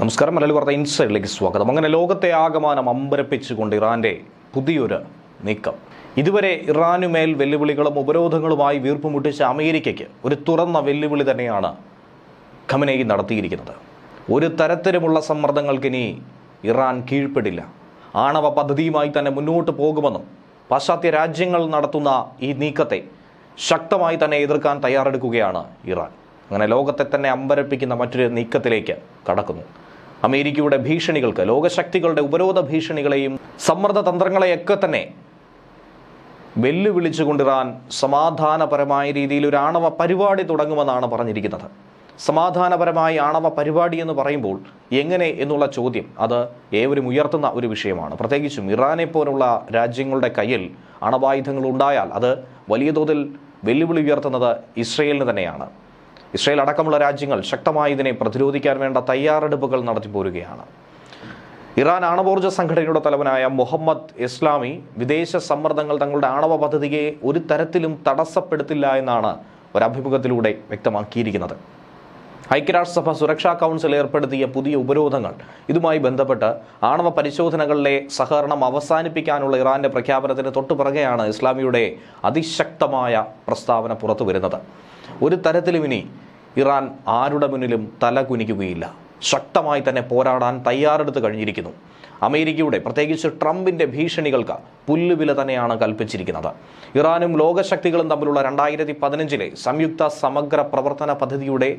നമസ്കാരം. മലയാളി വാർത്ത ഇൻസൈഡിലേക്ക് സ്വാഗതം. അങ്ങനെ ലോകത്തെ ആകമാനം അമ്പരപ്പിച്ചുകൊണ്ട് ഇറാന്റെ പുതിയൊരു നീക്കം. ഇതുവരെ ഇറാനുമേൽ വെല്ലുവിളികളും ഉപരോധങ്ങളുമായി വീർപ്പുമുട്ടിച്ച അമേരിക്കയ്ക്ക് ഒരു തുറന്ന വെല്ലുവിളി തന്നെയാണ് ഖമനേയി നടത്തിയിരിക്കുന്നത്. ഒരു തരത്തിലുമുള്ള സമ്മർദ്ദങ്ങൾക്കിനി ഇറാൻ കീഴ്പ്പെടില്ല. ആണവ പദ്ധതിയുമായി തന്നെ മുന്നോട്ട് പോകുമെന്നും പാശ്ചാത്യ രാജ്യങ്ങൾ നടത്തുന്ന ഈ നീക്കത്തെ ശക്തമായി തന്നെ എതിർക്കാൻ തയ്യാറെടുക്കുകയാണ് ഇറാൻ. അങ്ങനെ ലോകത്തെ തന്നെ അമ്പരപ്പിക്കുന്ന മറ്റൊരു നീക്കത്തിലേക്ക് കടക്കുന്നു. അമേരിക്കയുടെ ഭീഷണികൾക്ക് ലോകശക്തികളുടെ ഉപരോധ ഭീഷണികളെയും സമ്മർദ്ദ തന്ത്രങ്ങളെയൊക്കെ തന്നെ വെല്ലുവിളിച്ചുകൊണ്ട് ഇറാൻ സമാധാനപരമായ രീതിയിൽ ഒരു ആണവ പരിപാടി തുടങ്ങുമെന്നാണ് പറഞ്ഞിരിക്കുന്നത്. സമാധാനപരമായ ആണവ പരിപാടി എന്ന് പറയുമ്പോൾ എങ്ങനെ എന്നുള്ള ചോദ്യം അത് ഏവരും ഉയർത്തുന്ന ഒരു വിഷയമാണ്. പ്രത്യേകിച്ചും ഇറാനെ പോലുള്ള രാജ്യങ്ങളുടെ കയ്യിൽ അണവായുധങ്ങൾ ഉണ്ടായാൽ അത് വലിയ തോതിൽ വെല്ലുവിളി ഉയർത്തുന്നത് ഇസ്രയേലിന് തന്നെയാണ്. ഇസ്രയേൽ അടക്കമുള്ള രാജ്യങ്ങൾ ശക്തമായി ഇതിനെ പ്രതിരോധിക്കാൻ വേണ്ട തയ്യാറെടുപ്പുകൾ നടത്തിപ്പോരുകയാണ് ഇറാൻ ആണവോർജ സംഘടനയുടെ തലവനായ മുഹമ്മദ് ഇസ്ലാമി വിദേശ സമ്മർദ്ദങ്ങൾ തങ്ങളുടെ ആണവ പദ്ധതിയെ ഒരു തരത്തിലും തടസ്സപ്പെടുത്തില്ല എന്നാണ് ഒരഭിമുഖത്തിലൂടെ വ്യക്തമാക്കിയിരിക്കുന്നത്. ഐക്യരാഷ്ട്രസഭ സുരക്ഷാ കൗൺസിൽ ഏർപ്പെടുത്തിയ പുതിയ ഉപരോധങ്ങൾ ഇതുമായി ബന്ധപ്പെട്ട് ആണവ പരിശോധനകളിലെ സഹകരണം അവസാനിപ്പിക്കാനുള്ള ഇറാന്റെ പ്രഖ്യാപനത്തിന് തൊട്ടുപിറകെയാണ് ഇസ്ലാമിയുടെ അതിശക്തമായ പ്രസ്താവന പുറത്തു വരുന്നത് ഒരു തരത്തിലും ഇനി ഇറാൻ ആരുടെ മുന്നിലും തല കുനിക്കുകയില്ല. ശക്തമായി തന്നെ പോരാടാൻ തയ്യാറെടുത്ത് കഴിഞ്ഞിരിക്കുന്നു. അമേരിക്കയുടെ പ്രത്യേകിച്ച് ട്രംപിന്റെ ഭീഷണികൾക്ക് പുല്ലുവില തന്നെയാണ് കൽപ്പിച്ചിരിക്കുന്നത്. ഇറാനും ലോകശക്തികളും തമ്മിലുള്ള രണ്ടായിരത്തി പതിനഞ്ചിലെ സംയുക്ത സമഗ്ര പ്രവർത്തന പദ്ധതിയുടെ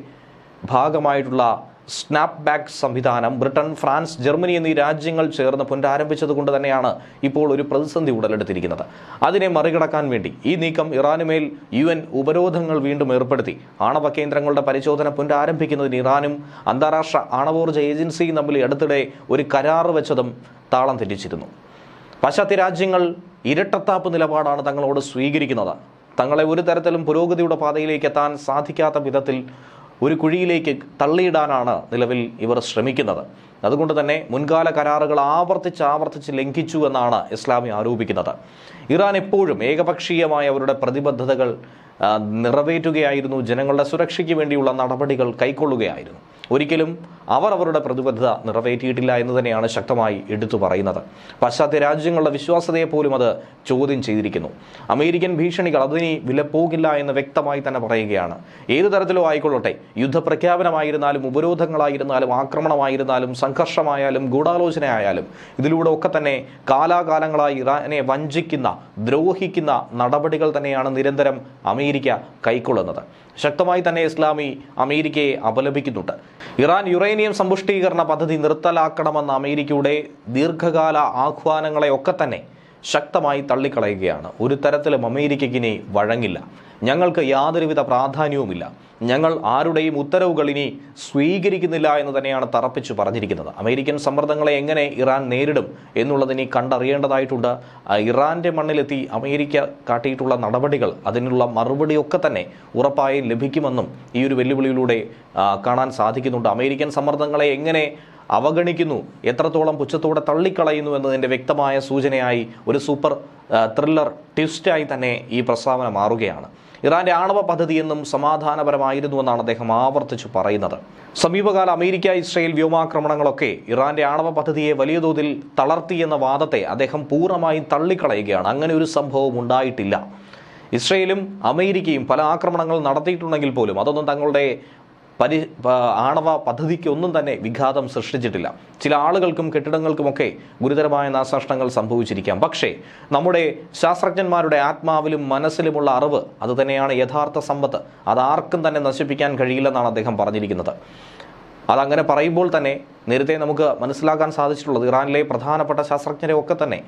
ഭാഗമായിട്ടുള്ള സ്നാപ്പ് ബാക്ക് സംവിധാനം ബ്രിട്ടൻ ഫ്രാൻസ് ജർമ്മനി എന്നീ രാജ്യങ്ങൾ ചേർന്ന് പുനരാരംഭിച്ചത് കൊണ്ട് തന്നെയാണ് ഇപ്പോൾ ഒരു പ്രതിസന്ധി ഉടലെടുത്തിരിക്കുന്നത്. അതിനെ മറികടക്കാൻ വേണ്ടി ഈ നീക്കം ഇറാനുമേൽ യു എൻ ഉപരോധങ്ങൾ വീണ്ടും ഏർപ്പെടുത്തി. ആണവ കേന്ദ്രങ്ങളുടെ പരിശോധന പുനരാരംഭിക്കുന്നതിന് ഇറാനും അന്താരാഷ്ട്ര ആണവോർജ ഏജൻസിയും തമ്മിൽ അടുത്തിടെ ഒരു കരാറ് വെച്ചതും താളം തെറ്റിച്ചിരുന്നു. പാശ്ചാത്യ രാജ്യങ്ങൾ ഇരട്ടത്താപ്പ് നിലപാടാണ് തങ്ങളോട് സ്വീകരിക്കുന്നത്. തങ്ങളെ ഒരു തരത്തിലും പുരോഗതിയുടെ പാതയിലേക്ക് എത്താൻ സാധിക്കാത്ത വിധത്തിൽ ഒരു കുഴിയിലേക്ക് തള്ളിയിടാനാണ് നിലവിൽ ഇവർ ശ്രമിക്കുന്നത്. അതുകൊണ്ട് തന്നെ മുൻകാല കരാറുകൾ ആവർത്തിച്ച് ആവർത്തിച്ച് ലംഘിച്ചു എന്നാണ് ഇസ്ലാമി ആരോപിക്കുന്നത്. ഇറാൻ എപ്പോഴും ഏകപക്ഷീയമായ അവരുടെ പ്രതിബദ്ധതകൾ നിറവേറ്റുകയായിരുന്നു. ജനങ്ങളുടെ സുരക്ഷയ്ക്ക് വേണ്ടിയുള്ള നടപടികൾ കൈക്കൊള്ളുകയായിരുന്നു. ഒരിക്കലും അവർ അവരുടെ പ്രതിബദ്ധത നിറവേറ്റിയിട്ടില്ല എന്ന് തന്നെയാണ് ശക്തമായി എടുത്തു പറയുന്നത്. പാശ്ചാത്യ രാജ്യങ്ങളുടെ വിശ്വാസതയെ പോലും അത് ചോദ്യം ചെയ്തിരിക്കുന്നു. അമേരിക്കൻ ഭീഷണികൾ അതിനി വിലപ്പോകില്ല എന്ന് വ്യക്തമായി തന്നെ പറയുകയാണ്. ഏത് തരത്തിലോ ആയിക്കൊള്ളട്ടെ. യുദ്ധപ്രഖ്യാപനമായിരുന്നാലും ഉപരോധങ്ങളായിരുന്നാലും ആക്രമണമായിരുന്നാലും സംഘർഷമായാലും ഗൂഢാലോചനയായാലും ഇതിലൂടെ ഒക്കെ തന്നെ കാലാകാലങ്ങളായി ഇറാനെ വഞ്ചിക്കുന്ന ദ്രോഹിക്കുന്ന നടപടികൾ തന്നെയാണ് നിരന്തരം അമേരിക്ക കൈക്കൊള്ളുന്നത്. ശക്തമായി തന്നെ ഇസ്ലാമി അമേരിക്കയെ അപലപിക്കുന്നുണ്ട്. ഇറാൻ യുറേനിയം സമ്പുഷ്ടീകരണ പദ്ധതി നിർത്തലാക്കണമെന്ന അമേരിക്കയുടെ ദീർഘകാല ആഹ്വാനങ്ങളെ ഒക്കെ തന്നെ ശക്തമായി തള്ളിക്കളയുകയാണ്. ഒരു തരത്തിലും അമേരിക്കയ്ക്ക് ഇനി വഴങ്ങില്ല. ഞങ്ങൾക്ക് യാതൊരുവിധ പ്രാധാന്യവുമില്ല. ഞങ്ങൾ ആരുടെയും ഉത്തരവുകൾ ഇനി സ്വീകരിക്കുന്നില്ല എന്ന് തന്നെയാണ് തറപ്പിച്ചു പറഞ്ഞിരിക്കുന്നത്. അമേരിക്കൻ സമ്മർദ്ദങ്ങളെ എങ്ങനെ ഇറാൻ നേരിടും എന്നുള്ളതിനി കണ്ടറിയേണ്ടതായിട്ടുണ്ട്. ഇറാന്റെ മണ്ണിലെത്തി അമേരിക്ക കാട്ടിയിട്ടുള്ള നടപടികൾ അതിനുള്ള മറുപടിയൊക്കെ തന്നെ ഉറപ്പായും ലഭിക്കുമെന്നും ഈ ഒരു വെല്ലുവിളിയിലൂടെ കാണാൻ സാധിക്കുന്നുണ്ട്. അമേരിക്കൻ സമ്മർദ്ദങ്ങളെ എങ്ങനെ അവഗണിക്കുന്നു. എത്രത്തോളം പുച്ഛത്തോടെ തള്ളിക്കളയുന്നു എന്നതിന്റെ വ്യക്തമായ സൂചനയായി ഒരു സൂപ്പർ ത്രില്ലർ ട്വിസ്റ്റായി തന്നെ ഈ പ്രസ്താവന മാറുകയാണ്. ഇറാന്റെ ആണവ പദ്ധതി എന്നും സമാധാനപരമായിരുന്നു എന്നാണ് അദ്ദേഹം ആവർത്തിച്ചു പറയുന്നത്. സമീപകാല അമേരിക്ക ഇസ്രയേൽ വ്യോമാക്രമണങ്ങളൊക്കെ ഇറാന്റെ ആണവ പദ്ധതിയെ വലിയ തോതിൽ തളർത്തി എന്ന വാദത്തെ അദ്ദേഹം പൂർണമായും തള്ളിക്കളയുകയാണ്. അങ്ങനെ ഒരു സംഭവം ഉണ്ടായിട്ടില്ല. ഇസ്രയേലും അമേരിക്കയും പല ആക്രമണങ്ങൾ നടത്തിയിട്ടുണ്ടെങ്കിൽ പോലും അതൊന്നും തങ്ങളുടെ പരി ആണവ പദ്ധതിക്ക് ഒന്നും തന്നെ വിഘാതം സൃഷ്ടിച്ചിട്ടില്ല. ചില ആളുകൾക്കും കെട്ടിടങ്ങൾക്കുമൊക്കെ ഗുരുതരമായ നാശനഷ്ടങ്ങൾ സംഭവിച്ചിരിക്കാം. പക്ഷേ നമ്മുടെ ശാസ്ത്രജ്ഞന്മാരുടെ ആത്മാവിലും മനസ്സിലുമുള്ള അറിവ് അത് തന്നെയാണ് യഥാർത്ഥ സമ്പത്ത്. അത് ആർക്കും തന്നെ നശിപ്പിക്കാൻ കഴിയില്ലെന്നാണ് അദ്ദേഹം പറഞ്ഞിരിക്കുന്നത്. അതങ്ങനെ പറയുമ്പോൾ തന്നെ നേരത്തെ നമുക്ക് മനസ്സിലാക്കാൻ സാധിച്ചിട്ടുള്ളത് ഇറാനിലെ പ്രധാനപ്പെട്ട ശാസ്ത്രജ്ഞരെ ഒക്കെ തന്നെ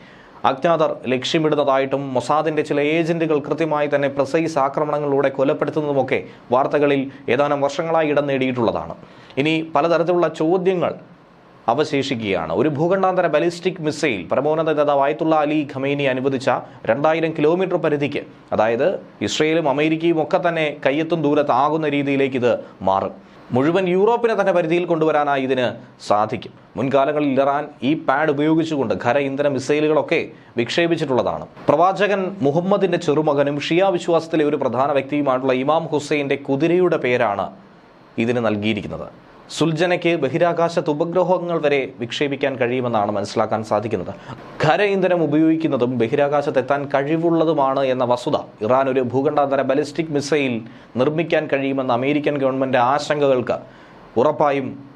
അജ്ഞാതർ ലക്ഷ്യമിടുന്നതായിട്ടും മൊസാദിന്റെ ചില ഏജന്റുകൾ കൃത്യമായി തന്നെ പ്രസൈസ് ആക്രമണങ്ങളിലൂടെ കൊലപ്പെടുത്തുന്നതുമൊക്കെ വാർത്തകളിൽ ഏതാനും വർഷങ്ങളായി ഇടം നേടിയിട്ടുള്ളതാണ്. ഇനി പലതരത്തിലുള്ള ചോദ്യങ്ങൾ അവശേഷിക്കുകയാണ്. ഒരു ഭൂഖണ്ഡാന്തര ബലിസ്റ്റിക് മിസൈൽ പരമോന്നത നേതാവ് ആയത്തുള്ള അലി ഖമേനി അനുവദിച്ച രണ്ടായിരം കിലോമീറ്റർ പരിധിക്ക് അതായത് ഇസ്രയേലും അമേരിക്കയും ഒക്കെ തന്നെ കയ്യെത്തും ദൂരത്താകുന്ന രീതിയിലേക്ക് ഇത് മാറും. മുഴുവൻ യൂറോപ്പിനെ തന്നെ പരിധിയിൽ കൊണ്ടുവരാനായി ഇതിന് സാധിക്കും. മുൻകാലങ്ങളിൽ ഇറാൻ ഈ പാഡ് ഉപയോഗിച്ചുകൊണ്ട് ഖര ഇന്ധന മിസൈലുകളൊക്കെ വിക്ഷേപിച്ചിട്ടുള്ളതാണ്. പ്രവാചകൻ മുഹമ്മദിന്റെ ചെറുമകനും ഷിയാ വിശ്വാസത്തിലെ ഒരു പ്രധാന വ്യക്തിയുമായിട്ടുള്ള ഇമാം ഹുസൈന്റെ കുതിരയുടെ പേരാണ് ഇതിന് നൽകിയിരിക്കുന്നത്. സുൽജനയ്ക്ക് ബഹിരാകാശത്ത് ഉപഗ്രഹങ്ങൾ വരെ വിക്ഷേപിക്കാൻ കഴിയുമെന്നാണ് മനസ്സിലാക്കാൻ സാധിക്കുന്നത്. ഖര ഇന്ധനം ഉപയോഗിക്കുന്നതും ബഹിരാകാശത്തെത്താൻ കഴിവുള്ളതുമാണ് എന്ന വസ്തുത ഇറാൻ ഒരു ഭൂഖണ്ഡാന്തര ബലിസ്റ്റിക് മിസൈൽ നിർമ്മിക്കാൻ കഴിയുമെന്ന അമേരിക്കൻ ഗവൺമെന്റ് ആശങ്കകൾക്ക് ഉറപ്പായും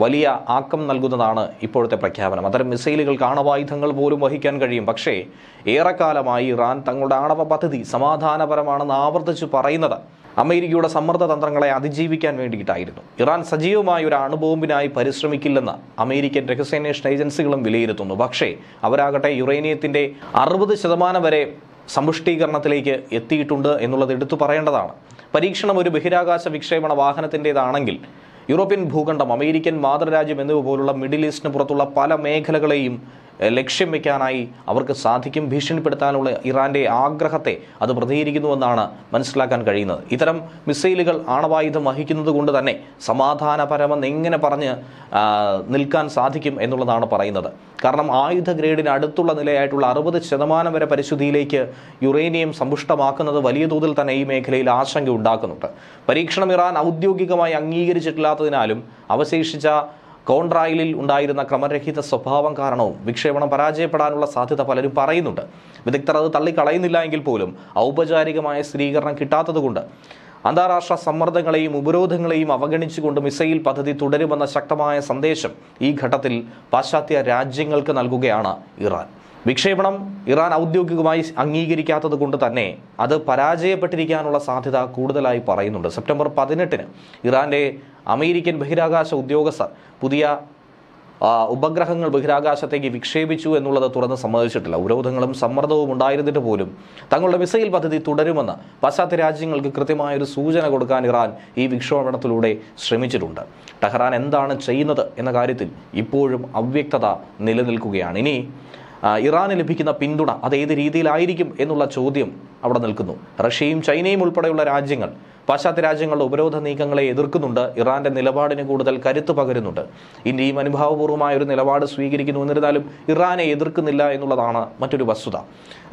വലിയ ആക്കം നൽകുന്നതാണ് ഇപ്പോഴത്തെ പ്രഖ്യാപനം. അത്തരം മിസൈലുകൾക്ക് ആണവായുധങ്ങൾ പോലും വഹിക്കാൻ കഴിയും. പക്ഷേ ഏറെക്കാലമായി ഇറാൻ തങ്ങളുടെ ആണവ പദ്ധതി സമാധാനപരമാണെന്ന് ആവർത്തിച്ചു പറയുന്നത് അമേരിക്കയുടെ സമ്മർദ്ദ തന്ത്രങ്ങളെ അതിജീവിക്കാൻ വേണ്ടിയിട്ടായിരുന്നു. ഇറാൻ സജീവമായ ഒരു അണുബോംബിനായി പരിശ്രമിക്കില്ലെന്ന് അമേരിക്കൻ രഹസ്യാന്വേഷണ ഏജൻസികളും വിലയിരുത്തുന്നു. പക്ഷേ അവരാകട്ടെ യുറേനിയത്തിന്റെ അറുപത് ശതമാനം വരെ സമ്പുഷ്ടീകരണത്തിലേക്ക് എത്തിയിട്ടുണ്ട് എന്നുള്ളത് എടുത്തു പറയേണ്ടതാണ്. പരീക്ഷണം ഒരു ബഹിരാകാശ വിക്ഷേപണ വാഹനത്തിന്റെതാണെങ്കിൽ യൂറോപ്യൻ ഭൂഖണ്ഡം അമേരിക്കൻ മാതൃരാജ്യം എന്നിവ പോലുള്ള മിഡിൽ ഈസ്റ്റിന് പുറത്തുള്ള പല മേഖലകളെയും ലക്ഷ്യം വയ്ക്കാനായി അവർക്ക് സാധിക്കും. ഭീഷണിപ്പെടുത്താനുള്ള ഇറാന്റെ ആഗ്രഹത്തെ അത് പ്രതികരിക്കുന്നുവെന്നാണ് മനസ്സിലാക്കാൻ കഴിയുന്നത്. ഇത്തരം മിസൈലുകൾ ആണവായുധം വഹിക്കുന്നത് കൊണ്ട് തന്നെ സമാധാനപരമെന്ന് എങ്ങനെ പറഞ്ഞ് നിൽക്കാൻ സാധിക്കും എന്നുള്ളതാണ് പറയുന്നത്. കാരണം ആയുധ ഗ്രേഡിന് അടുത്തുള്ള നിലയായിട്ടുള്ള അറുപത് ശതമാനം വരെ പരിശുദ്ധിയിലേക്ക് യുറേനിയം സമ്പുഷ്ടമാക്കുന്നത് വലിയ തോതിൽ തന്നെ ഈ മേഖലയിൽ ആശങ്ക ഉണ്ടാക്കുന്നുണ്ട്. പരീക്ഷണം ഇറാൻ ഔദ്യോഗികമായി അംഗീകരിച്ചിട്ടില്ലാത്തതിനാലും അവശേഷിച്ച കോൺട്രായിലിൽ ഉണ്ടായിരുന്ന ക്രമരഹിത സ്വഭാവം കാരണവും വിക്ഷേപണം പരാജയപ്പെടാനുള്ള സാധ്യത പലരും പറയുന്നുണ്ട്. വിദഗ്ധർ അത് തള്ളിക്കളയുന്നില്ല എങ്കിൽ പോലും ഔപചാരികമായ സ്ഥിരീകരണം കിട്ടാത്തതുകൊണ്ട് അന്താരാഷ്ട്ര സമ്മർദ്ദങ്ങളെയും ഉപരോധങ്ങളെയും അവഗണിച്ചുകൊണ്ട് മിസൈൽ പദ്ധതി തുടരുമെന്ന ശക്തമായ സന്ദേശം ഈ ഘട്ടത്തിൽ പാശ്ചാത്യ രാജ്യങ്ങൾക്ക് നൽകുകയാണ് ഇറാൻ. വിക്ഷേപണം ഇറാൻ ഔദ്യോഗികമായി അംഗീകരിക്കാത്തത് കൊണ്ട് തന്നെ അത് പരാജയപ്പെട്ടിരിക്കാനുള്ള സാധ്യത കൂടുതലായി പറയുന്നുണ്ട്. സെപ്റ്റംബർ പതിനെട്ടിന് ഇറാന്റെ അമേരിക്കൻ ബഹിരാകാശ ഉദ്യോഗസ്ഥർ പുതിയ ഉപഗ്രഹങ്ങൾ ബഹിരാകാശത്തേക്ക് വിക്ഷേപിച്ചു എന്നുള്ളത് തുറന്ന് സമ്മതിച്ചിട്ടില്ല. ഉപരോധങ്ങളും സമ്മർദ്ദവും ഉണ്ടായിരുന്നിട്ട് പോലും തങ്ങളുടെ മിസൈൽ പദ്ധതി തുടരുമെന്ന് പാശ്ചാത്യ രാജ്യങ്ങൾക്ക് കൃത്യമായൊരു സൂചന കൊടുക്കാൻ ഇറാൻ ഈ വിക്ഷോഭണത്തിലൂടെ ശ്രമിച്ചിട്ടുണ്ട്. ടെഹ്റാൻ എന്താണ് ചെയ്യുന്നത് എന്ന കാര്യത്തിൽ ഇപ്പോഴും അവ്യക്തത നിലനിൽക്കുകയാണ്. ഇനി ഇറാന് ലഭിക്കുന്ന പിന്തുണ അത് ഏത് രീതിയിലായിരിക്കും എന്നുള്ള ചോദ്യം അവിടെ നിൽക്കുന്നു. റഷ്യയും ചൈനയും ഉൾപ്പെടെയുള്ള രാജ്യങ്ങൾ പാശ്ചാത്യ രാജ്യങ്ങളുടെ ഉപരോധ നീക്കങ്ങളെ എതിർക്കുന്നുണ്ട്. ഇറാന്റെ നിലപാടിന് കൂടുതൽ കരുത്ത് പകരുന്നുണ്ട്. ഇന്ത്യയും അനുഭാവപൂർവമായ ഒരു നിലപാട് സ്വീകരിക്കുന്നു എന്നിരുന്നാലും ഇറാനെ എതിർക്കുന്നില്ല എന്നുള്ളതാണ് മറ്റൊരു വസ്തുത.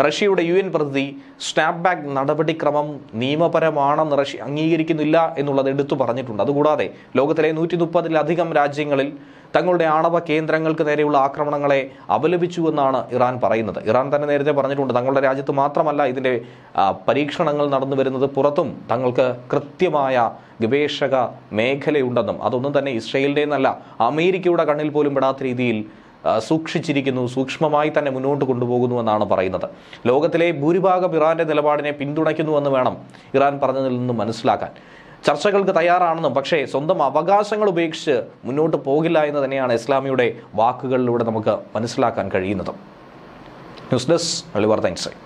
റഷ്യയുടെ യു എൻ പ്രതിനിധി സ്നാപ്പ് ബാക്ക് നടപടിക്രമം നിയമപരമാണെന്ന് റഷ്യ അംഗീകരിക്കുന്നില്ല എന്നുള്ളത് എടുത്തു പറഞ്ഞിട്ടുണ്ട്. അതുകൂടാതെ ലോകത്തിലെ നൂറ്റി മുപ്പതിലധികം രാജ്യങ്ങളിൽ തങ്ങളുടെ ആണവ കേന്ദ്രങ്ങൾക്ക് നേരെയുള്ള ആക്രമണങ്ങളെ അപലപിച്ചു എന്നാണ് ഇറാൻ പറയുന്നത്. ഇറാൻ തന്നെ നേരത്തെ പറഞ്ഞിട്ടുണ്ട് തങ്ങളുടെ രാജ്യത്ത് മാത്രമല്ല ഇതിന്റെ പരീക്ഷണങ്ങൾ നടന്നു വരുന്നത് പുറത്തും തങ്ങൾക്ക് കൃത്യമായ ഗവേഷക മേഖലയുണ്ടെന്നും അതൊന്നും തന്നെ ഇസ്രയേലിന്റെ എന്നല്ല അമേരിക്കയുടെ കണ്ണിൽ പോലും പെടാത്ത രീതിയിൽ സൂക്ഷിച്ചിരിക്കുന്നു സൂക്ഷ്മമായി തന്നെ മുന്നോട്ട് കൊണ്ടുപോകുന്നുവെന്നാണ് പറയുന്നത്. ലോകത്തിലെ ഭൂരിഭാഗം ഇറാന്റെ നിലപാടിനെ പിന്തുണയ്ക്കുന്നുവെന്ന് വേണം ഇറാൻ പറഞ്ഞതിൽ നിന്നും മനസ്സിലാക്കാൻ. ചർച്ചകൾക്ക് തയ്യാറാണെന്നും പക്ഷേ സ്വന്തം അവകാശങ്ങൾ ഉപേക്ഷിച്ച് മുന്നോട്ട് പോകില്ല എന്ന് തന്നെയാണ് ഇസ്ലാമിയുടെ വാക്കുകളിലൂടെ നമുക്ക് മനസ്സിലാക്കാൻ കഴിയുന്നത്. News desk അളിവാർത്ത insight